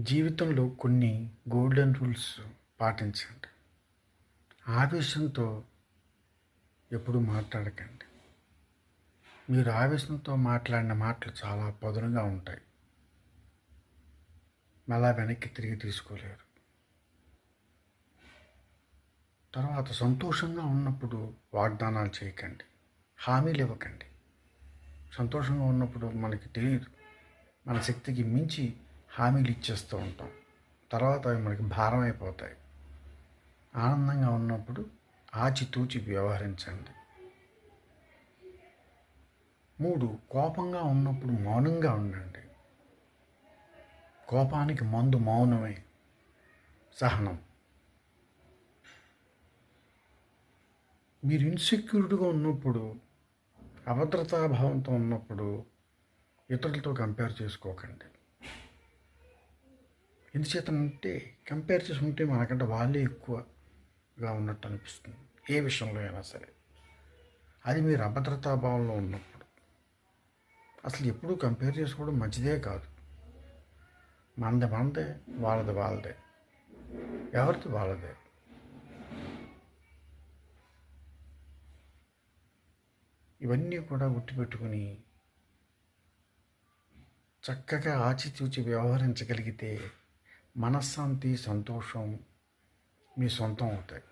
జీవితంలో కొన్ని golden rules పాటించండి. ఆవేశంతో ఎప్పుడు మాట్లాడకండి. మీరు ఆవేశంతో మాట్లాడిన మాటలు చాలా పదునుగా ఉంటాయి. మళ్ళా వెనక్కి తిరిగి తీసుకోలేరు. తర్వాత సంతోషంగా ఉన్నప్పుడు వాగ్దానాలు చేయకండి. హామీలు ఇవ్వకండి. సంతోషంగా ఉన్నప్పుడు మనకి తెలియదు మన శక్తికి మించి హామీలు ఇచ్చేస్తూ ఉంటాం. తర్వాత అవి మనకి భారం అయిపోతాయి. ఆనందంగా ఉన్నప్పుడు ఆచితూచి వ్యవహరించండి. మూడు కోపంగా ఉన్నప్పుడు మౌనంగా ఉండండి. కోపానికి మందు మౌనమే సహనం. మీరు ఇన్సెక్యూర్డ్గా ఉన్నప్పుడు అభద్రతాభావంతో ఉన్నప్పుడు ఇతరులతో కంపేర్ చేసుకోకండి. ఎందుచేతనంటే కంపేర్ చేసుకుంటే మనకంటే వాళ్ళే ఎక్కువగా ఉన్నట్టు అనిపిస్తుంది. ఏ విషయంలో అయినా సరే. అది మీరు అభద్రతా భావంలో ఉన్నప్పుడు. అసలు ఎప్పుడూ కంపేర్ చేసుకోవడం మంచిదే కాదు. మనది మనదే వాళ్ళది వాళ్ళదే. ఎవరిది వాళ్ళదే? ఇవన్నీ కూడా గుర్తుపెట్టుకుని చక్కగా ఆచితూచి వ్యవహరించగలిగితే మనశ్శాంతి సంతోషం మీ సొంతం అవుతాయి.